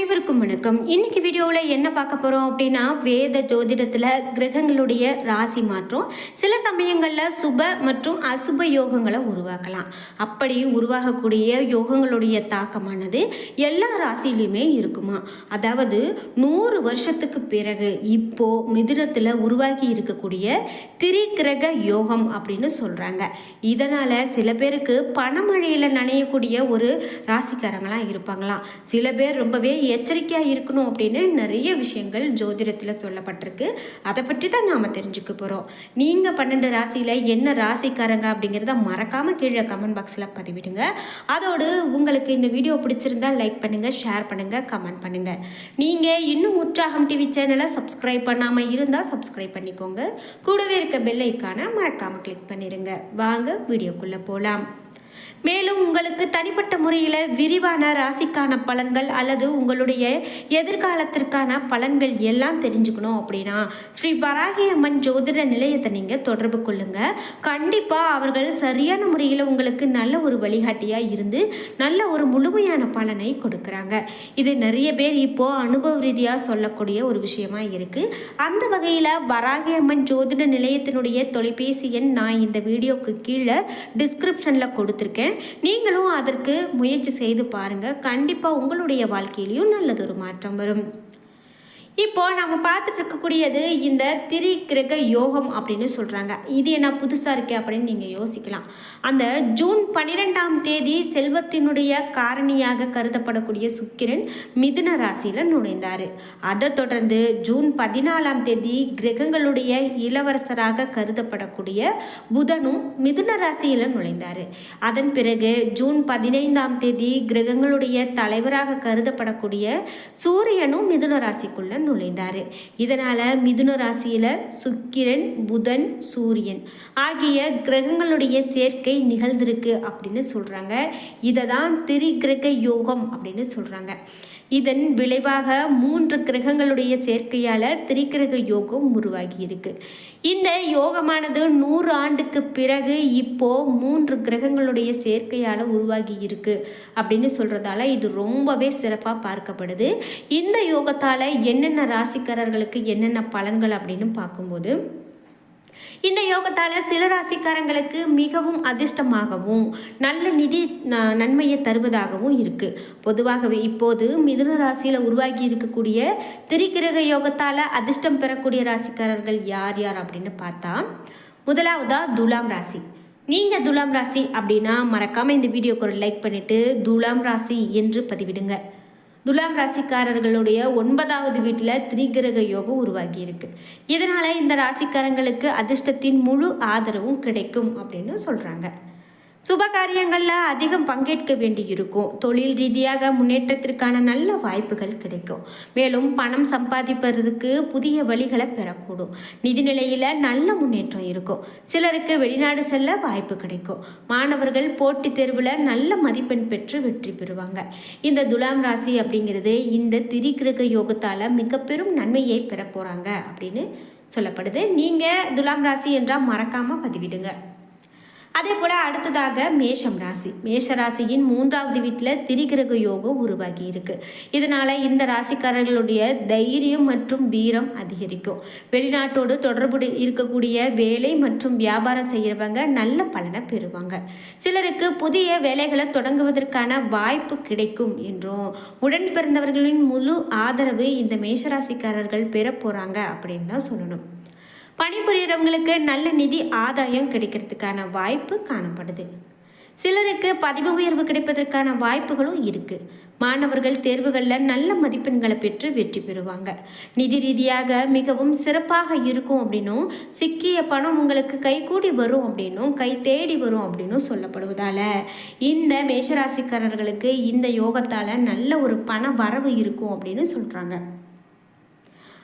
அனைவருக்கும் வணக்கம். இன்னைக்கு வீடியோவில் என்ன பார்க்க போகிறோம் அப்படின்னா வேத ஜோதிடத்தில் கிரகங்களுடைய ராசி மாற்றம். சில சமயங்களில் சுப மற்றும் அசுப யோகங்களை உருவாக்கலாம். அப்படி உருவாகக்கூடிய யோகங்களுடைய தாக்கமானது எல்லா ராசியிலையுமே இருக்குமா? அதாவது நூறு வருஷத்துக்கு பிறகு இப்போ மிதிரத்தில் உருவாகி இருக்கக்கூடிய திரிகிரக யோகம் அப்படின்னு சொல்கிறாங்க இதனால் சில பேருக்கு பணமழையில் நனையக்கூடிய ஒரு ராசிக்காரங்களாம் இருப்பாங்களாம். சில பேர் ரொம்பவே எச்சரிக்கையாக இருக்கணும் அப்படின்னு நிறைய விஷயங்கள் ஜோதிடத்தில் சொல்லப்பட்டிருக்கு. அதை பற்றி தான் நாம் தெரிஞ்சுக்க போகிறோம் நீங்கள் பன்னெண்டு ராசியில் என்ன ராசிக்காரங்க அப்படிங்கிறத மறக்காமல் கீழே கமெண்ட் பாக்ஸில் பதிவிடுங்க. அதோடு உங்களுக்கு இந்த வீடியோ பிடிச்சிருந்தா லைக் பண்ணுங்கள் ஷேர் பண்ணுங்கள் கமெண்ட் பண்ணுங்கள் நீங்கள் இன்னும் உற்சாகம் டிவி சேனலை சப்ஸ்கிரைப் பண்ணாமல் இருந்தால் சப்ஸ்கிரைப் பண்ணிக்கோங்க. கூடவே இருக்க பெல் ஐக்கானை மறக்காமல் கிளிக் பண்ணிடுங்க வாங்க வீடியோக்குள்ளே போகலாம் மேலும் உங்களுக்கு தனிப்பட்ட முறையில் விரிவான ராசிக்கான பலன்கள் அல்லது உங்களுடைய எதிர்காலத்திற்கான பலன்கள் எல்லாம் தெரிஞ்சுக்கணும் அப்படின்னா ஸ்ரீ வராகி அம்மன் ஜோதிட நிலையத்தை நீங்கள் தொடர்பு கொள்ளுங்கள் கண்டிப்பாக அவர்கள் சரியான முறையில் உங்களுக்கு நல்ல ஒரு வழிகாட்டியாக இருந்து நல்ல ஒரு முழுமையான பலனை கொடுக்குறாங்க. இது நிறைய பேர் இப்போது அனுபவ ரீதியாக சொல்லக்கூடிய ஒரு விஷயமா இருக்குது அந்த வகையில் வராகி அம்மன் ஜோதிட நிலையத்தினுடைய தொலைபேசி எண் நான் இந்த வீடியோக்கு கீழே டிஸ்கிரிப்ஷனில் கொடுத்துருக்கேன். நீங்களும் அதற்கு முயற்சி செய்து பாருங்கள் கண்டிப்பாக உங்களுடைய வாழ்க்கையிலையும் நல்லதொரு மாற்றம் வரும். இப்போ நம்ம பார்த்துட்டு இருக்கக்கூடியது இந்த திரிகிரக யோகம் அப்படின்னு சொல்கிறாங்க இது என்ன புதுசாக இருக்கே அப்படின்னு நீங்கள் யோசிக்கலாம். அந்த ஜூன் பன்னிரெண்டாம் தேதி செல்வத்தினுடைய காரணியாக கருதப்படக்கூடிய சுக்கிரன் மிதுன ராசியில் நுழைந்தார். அதை தொடர்ந்து ஜூன் பதினாலாம் தேதி கிரகங்களுடைய இளவரசராக கருதப்படக்கூடிய புதனும் மிதுன ராசியில் நுழைந்தார். அதன் பிறகு ஜூன் பதினைந்தாம் தேதி கிரகங்களுடைய தலைவராக கருதப்படக்கூடிய சூரியனும் மிதுன ராசிக்குள்ள நுழைந்தார். இதனால் மிதுன ராசியில் சுக்கிரன் புதன் சூரியன் ஆகிய கிரகங்களுடைய சேர்க்கை நிகழ்ந்திருக்கு அப்படின்னு சொல்கிறாங்க இதை தான் திரிகிரக யோகம் அப்படின்னு சொல்கிறாங்க இதன் விளைவாக மூன்று கிரகங்களுடைய சேர்க்கையால் திரிகிரக யோகம் உருவாகி இருக்கு இந்த யோகமானது நூறு ஆண்டுக்கு பிறகு இப்போ மூன்று கிரகங்களுடைய சேர்க்கையால் உருவாகி இருக்கு அப்படின்னு சொல்றதால இது ரொம்பவே சிறப்பாக பார்க்கப்படுது. இந்த யோகத்தால் என்னென்ன ராசிக்காரர்களுக்கு என்னென்ன பலன்கள் அப்படின்னு பார்க்கும்போது இந்த யோகத்தால் சில ராசிக்காரங்களுக்கு மிகவும் அதிர்ஷ்டமாகவும் நல்ல நிதி ந- நன்மையை தருவதாகவும் இருக்குது பொதுவாகவே இப்போது மிதுன ராசியில் உருவாகி இருக்கக்கூடிய திரிகிரக யோகத்தால் அதிர்ஷ்டம் பெறக்கூடிய ராசிக்காரர்கள் யார் யார் அப்படின்னு பார்த்தா முதலாவதா துலாம் ராசி. நீங்கள் துலாம் ராசி அப்படின்னா மறக்காமல் இந்த வீடியோக்கு ஒரு லைக் பண்ணிவிட்டு துலாம் ராசி என்று பதிவிடுங்க. துலாம் ராசிக்காரர்களுடைய ஒன்பதாவது வீட்டில் திரிகிரக யோகம் உருவாகி இருக்கு இதனால் இந்த ராசிக்காரங்களுக்கு அதிர்ஷ்டத்தின் முழு ஆதரவும் கிடைக்கும் அப்படின்னு சொல்கிறாங்க சுப காரியங்களில் அதிகம் பங்கேற்க வேண்டி இருக்கும் தொழில் ரீதியாக முன்னேற்றத்திற்கான நல்ல வாய்ப்புகள் கிடைக்கும். மேலும் பணம் சம்பாதிப்பதற்கு புதிய வழிகளை பெறக்கூடும். நிதி நிலையில் நல்ல முன்னேற்றம் இருக்கும். சிலருக்கு வெளிநாடு செல்ல வாய்ப்பு கிடைக்கும். மாணவர்கள் போட்டித் தேர்வில் நல்ல மதிப்பெண் பெற்று வெற்றி பெறுவாங்க. இந்த துலாம் ராசி அப்படிங்கிறது இந்த திரிகிரக யோகத்தால் மிக பெரும் நன்மையை பெற போகிறாங்க அப்படின்னு சொல்லப்படுது. நீங்கள் துலாம் ராசி என்றால் மறக்காமல் பதிவிடுங்க. அதே போல் அடுத்ததாக மேஷம் ராசி. மேஷ ராசியின் மூன்றாவது வீட்டில் திரிகிரக யோகம் உருவாகி இருக்கு. இதனால இந்த ராசிக்காரர்களுடைய தைரியம் மற்றும் வீரம் அதிகரிக்கும். வெளிநாட்டோடு தொடர்பு இருக்கக்கூடிய வேலை மற்றும் வியாபாரம் செய்கிறவங்க நல்ல பலனை பெறுவாங்க. சிலருக்கு புதிய வேலைகளை தொடங்குவதற்கான வாய்ப்பு கிடைக்கும் என்றும் உடன் பிறந்தவர்களின் முழு ஆதரவு இந்த மேஷராசிக்காரர்கள் பெற போகிறாங்க அப்படின்னு தான் சொல்லணும். பணிபுரியறவங்களுக்கு நல்ல நிதி ஆதாயம் கிடைக்கிறதுக்கான வாய்ப்பு காணப்படுது. சிலருக்கு பதவி உயர்வு கிடைப்பதற்கான வாய்ப்புகளும் இருக்குது மாணவர்கள் தேர்வுகளில் நல்ல மதிப்பெண்களை பெற்று வெற்றி பெறுவாங்க. நிதி ரீதியாக மிகவும் சிறப்பாக இருக்கும் அப்படின்னும் சிக்கிய பணம் உங்களுக்கு கைகூடி வரும் அப்படின்னும் கை தேடி வரும் அப்படின்னும் சொல்லப்படுவதால் இந்த மேஷராசிக்காரர்களுக்கு இந்த யோகத்தால் நல்ல ஒரு பண வரவு இருக்கும் அப்படின்னு சொல்கிறாங்க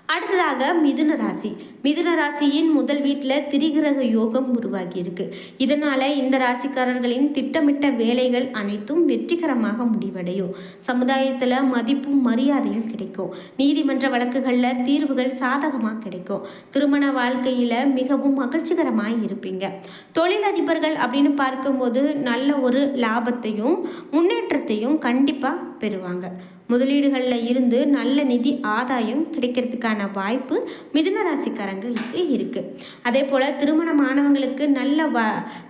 அடுத்ததாக மிதுன ராசி. மிதுன ராசியின் முதல் வீட்டில் திரிகிரக யோகம் உருவாகியிருக்கு. இதனால் இதனால இந்த ராசிக்காரர்களின் திட்டமிட்ட வேலைகள் அனைத்தும் வெற்றிகரமாக முடிவடையும். சமுதாயத்தில் மதிப்பும் மரியாதையும் கிடைக்கும். நீதிமன்ற வழக்குகளில் தீர்வுகள் சாதகமாக கிடைக்கும். திருமண வாழ்க்கையில் மிகவும் மகிழ்ச்சிகரமாக இருப்பீங்க. தொழிலதிபர்கள் அப்படின்னு பார்க்கும்போது நல்ல ஒரு லாபத்தையும் முன்னேற்றத்தையும் கண்டிப்பாக பெறுவாங்க. முதலீடுகளில் இருந்து நல்ல நிதி ஆதாயம் கிடைக்கிறதுக்கான வாய்ப்பு மிதுன ராசிக்காரங்களுக்கு இருக்குது அதே போல் திருமணமானவங்களுக்கு நல்ல வ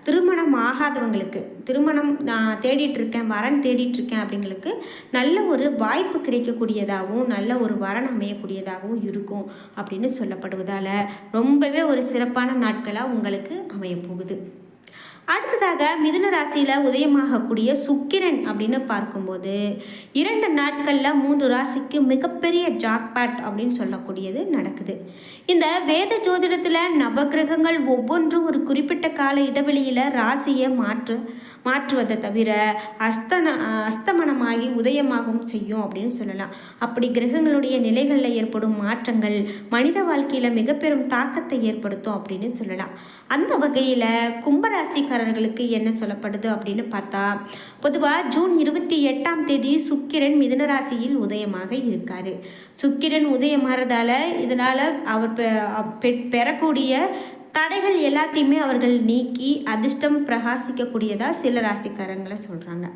திருமணம் ஆகாதவங்களுக்கு திருமணம் நான் தேடிட்டு இருக்கேன் வரன் தேடிட்டு இருக்கேன் அப்படிங்களுக்கு நல்ல ஒரு வாய்ப்பு கிடைக்கக்கூடியதாகவும் நல்ல ஒரு வரன் அமையக்கூடியதாகவும் இருக்கும் அப்படின்னு சொல்லப்படுவதால் ரொம்பவே ஒரு சிறப்பான நாட்களாக உங்களுக்கு அமையப்போகுது. அடுத்ததாக மிதுன ராசியில் உதயமாகக்கூடிய சுக்கிரன் அப்படின்னு பார்க்கும்போது இரண்டு நாட்களில் மூன்று ராசிக்கு மிகப்பெரிய ஜாக்பாட் அப்படின்னு சொல்லக்கூடியது நடக்குது. இந்த வேத ஜோதிடத்தில் நவகிரகங்கள் ஒவ்வொன்றும் ஒரு குறிப்பிட்ட கால இடைவெளியில் ராசியை மாற்று மாற்றுவதை தவிர அஸ்தன அஸ்தமனமாகி உதயமாகவும் செய்யும் அப்படின்னு சொல்லலாம். அப்படி கிரகங்களுடைய நிலைகளில் ஏற்படும் மாற்றங்கள் மனித வாழ்க்கையில் மிக பெரும் தாக்கத்தை ஏற்படுத்தும் அப்படின்னு சொல்லலாம். அந்த வகையில் கும்பராசிக்காரர்களுக்கு என்ன சொல்லப்படுது அப்படின்னு பார்த்தா பொதுவாக ஜூன் இருபத்தி எட்டாம் தேதி சுக்கிரன் மிதனராசியில் உதயமாக இருக்கார். சுக்கிரன் உதயமாறதால இதனால் அவர் பெறக்கூடிய தடைகள் எல்லாத்தையுமே அவர்கள் நீக்கி அதிர்ஷ்டம் பிரகாசிக்கக்கூடியதாக சில ராசிக்காரங்களை சொல்கிறாங்க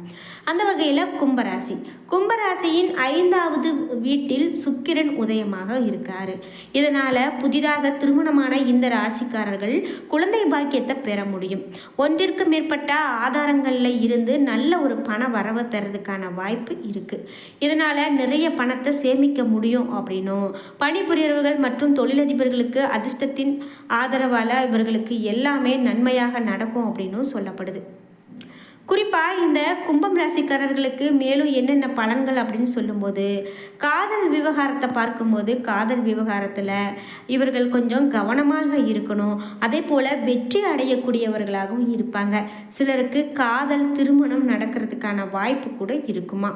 அந்த வகையில் கும்பராசி. கும்பராசியின் ஐந்தாவது வீட்டில் சுக்கிரன் உதயமாக இருக்கார். இதனால் புதிதாக திருமணமான இந்த ராசிக்காரர்கள் குழந்தை பாக்கியத்தை பெற முடியும். ஒன்றிற்கு மேற்பட்ட ஆதாரங்களில் இருந்து நல்ல ஒரு பண வரவை பெறதுக்கான வாய்ப்பு இருக்குது இதனால் நிறைய பணத்தை சேமிக்க முடியும் அப்படின்னும் பணிபுரியவர்கள் மற்றும் தொழிலதிபர்களுக்கு அதிர்ஷ்டத்தின் ஆதரவால் இவர்களுக்கு எல்லாமே நன்மையாக நடக்கும் அப்படின்னும் சொல்லப்படுது. குறிப்பாக இந்த கும்பம் ராசிக்காரர்களுக்கு மேலும் என்னென்ன பலன்கள் அப்படின்னு சொல்லும்போது காதல் விவகாரத்தை பார்க்கும்போது காதல் விவகாரத்தில் இவர்கள் கொஞ்சம் கவனமாக இருக்கணும். அதே போல் வெற்றி அடையக்கூடியவர்களாகவும் இருப்பாங்க. சிலருக்கு காதல் திருமணம் நடக்கிறதுக்கான வாய்ப்பு கூட இருக்குமா?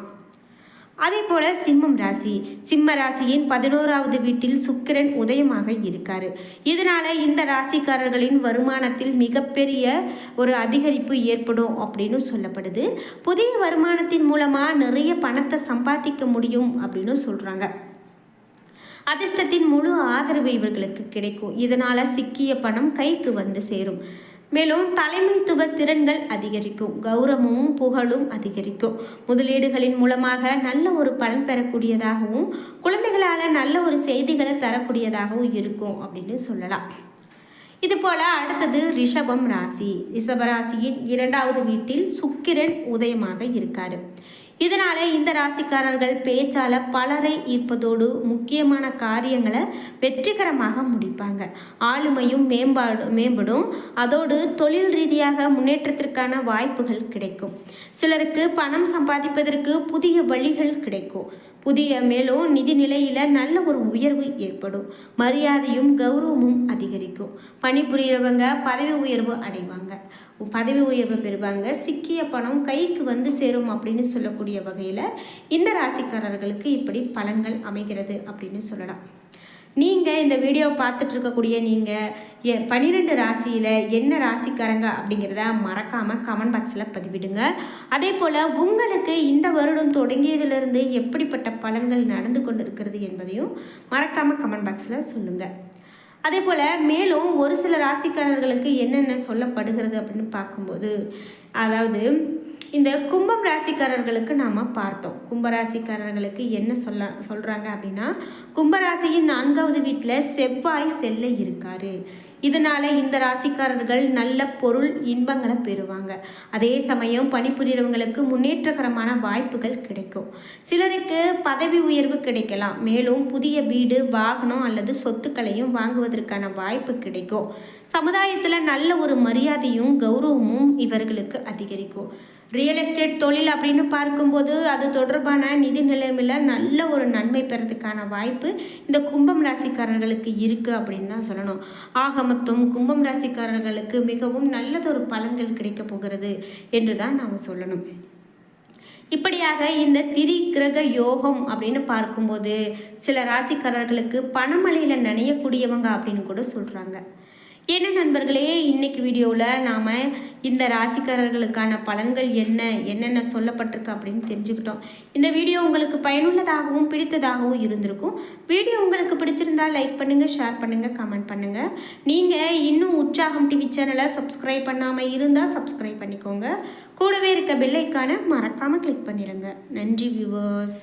அதே போல சிம்மம் ராசி. சிம்ம ராசியின் பதினோராவது வீட்டில் சுக்கிரன் உதயமாக இருக்காரு. இதனால இந்த ராசிக்காரர்களின் வருமானத்தில் மிகப்பெரிய ஒரு அதிகரிப்பு ஏற்படும் அப்படின்னு சொல்லப்படுது. புதிய வருமானத்தின் மூலமா நிறைய பணத்தை சம்பாதிக்க முடியும் அப்படின்னு சொல்றாங்க. அதிர்ஷ்டத்தின் முழு ஆதரவு இவர்களுக்கு கிடைக்கும். இதனால சிக்கிய பணம் கைக்கு வந்து சேரும். மேலும் தலைமைத்துவ திறன்கள் அதிகரிக்கும் கௌரவமும் புகழும் அதிகரிக்கும். முதலீடுகளின் மூலமாக நல்ல ஒரு பலன் பெறக்கூடியதாகவும் குழந்தைகளால் நல்ல ஒரு செய்திகளை தரக்கூடியதாகவும் இருக்கும் அப்படின்னு சொல்லலாம். இது போல அடுத்தது ரிஷபம் ராசி. ரிஷபராசியின் இரண்டாவது வீட்டில் சுக்கிரன் உதயமாக இருக்காரு. இதனால் இந்த ராசிக்காரர்கள் பேச்சால் பலரை ஈர்ப்பதோடு முக்கியமான காரியங்களை வெற்றிகரமாக முடிப்பாங்க. ஆளுமையும் மேம்பாடு மேம்படும். அதோடு தொழில் ரீதியாக முன்னேற்றத்திற்கான வாய்ப்புகள் கிடைக்கும். சிலருக்கு பணம் சம்பாதிப்பதற்கு புதிய வழிகள் கிடைக்கும். புதிய மேலும் நிதி நிலையில் நல்ல ஒரு உயர்வு ஏற்படும். மரியாதையும் கௌரவமும் அதிகரிக்கும். பணிபுரியறவங்க பதவி உயர்வு அடைவாங்க. பதவி உயர்வு பெறுவாங்க. சிக்கிய பணம் கைக்கு வந்து சேரும் அப்படின்னு சொல்லக்கூடிய வகையில் இந்த ராசிக்காரர்களுக்கு இப்படி பலன்கள் அமைகிறது அப்படின்னு சொல்லலாம். நீங்கள் இந்த வீடியோ பார்த்துட்டு இருக்கக்கூடிய நீங்கள் பன்னிரெண்டு ராசியில் என்ன ராசிக்காரங்க அப்படிங்கிறத மறக்காமல் கமெண்ட் பாக்ஸில் பதிவிடுங்க. அதே போல் உங்களுக்கு இந்த வருடம் தொடங்கியதிலிருந்து எப்படிப்பட்ட பலன்கள் நடந்து கொண்டு இருக்கிறது என்பதையும் மறக்காமல் கமெண்ட் பாக்ஸில் சொல்லுங்கள் அதே போல் மேலும் ஒரு சில ராசிக்காரர்களுக்கு என்னென்ன சொல்லப்படுகிறது அப்படின்னு பார்க்கும்போது அதாவது இந்த கும்பம் ராசிக்காரர்களுக்கு நாம் பார்த்தோம். கும்பராசிக்காரர்களுக்கு என்ன சொல்ல சொல்கிறாங்க அப்படின்னா கும்பராசியின் நான்காவது வீட்டில் செவ்வாய் செல்ல இருக்காரு. இதனால் இந்த ராசிக்காரர்கள் நல்ல பொருள் இன்பங்களை பெறுவாங்க. அதே சமயம் பணிபுரியறவங்களுக்கு முன்னேற்றகரமான வாய்ப்புகள் கிடைக்கும். சிலருக்கு பதவி உயர்வு கிடைக்கலாம். மேலும் புதிய வீடு வாகனம் அல்லது சொத்துக்களையும் வாங்குவதற்கான வாய்ப்பு கிடைக்கும். சமுதாயத்தில் நல்ல ஒரு மரியாதையும் கௌரவமும் இவர்களுக்கு அதிகரிக்கும். ரியல் எஸ்டேட் தொழில் அப்படின்னு பார்க்கும்போது அது தொடர்பான நிதி நிலைமையில் நல்ல ஒரு நன்மை பெறதுக்கான வாய்ப்பு இந்த கும்பம் ராசிக்காரர்களுக்கு இருக்குது அப்படின்னு தான் சொல்லணும். ஆக மொத்தம் கும்பம் ராசிக்காரர்களுக்கு மிகவும் நல்லதொரு பலன்கள் கிடைக்க போகிறது என்று தான் நாம் சொல்லணும். இப்படியாக இந்த திரி கிரக யோகம் அப்படின்னு பார்க்கும்போது சில ராசிக்காரர்களுக்கு பணமழையில் நனையக்கூடியவங்க அப்படின்னு கூட சொல்கிறாங்க என்ன நண்பர்களே இன்னைக்கு வீடியோவில் நாம் இந்த ராசிக்காரர்களுக்கான பலன்கள் என்ன என்னென்ன சொல்லப்பட்டிருக்கு அப்படின்னு தெரிஞ்சுக்கிட்டோம். இந்த வீடியோ உங்களுக்கு பயனுள்ளதாகவும் பிடித்ததாகவும் இருந்திருக்கும். வீடியோ உங்களுக்கு பிடிச்சிருந்தால் லைக் பண்ணுங்கள் ஷேர் பண்ணுங்கள் கமெண்ட் பண்ணுங்கள் நீங்கள் இன்னும் உற்சாகம் டிவி சேனலை சப்ஸ்கிரைப் பண்ணாமல் இருந்தால் சப்ஸ்கிரைப் பண்ணிக்கோங்க. கூடவே இருக்க பெல்லைக்கான மறக்காமல் கிளிக் பண்ணிடுங்க நன்றி வியூவர்ஸ்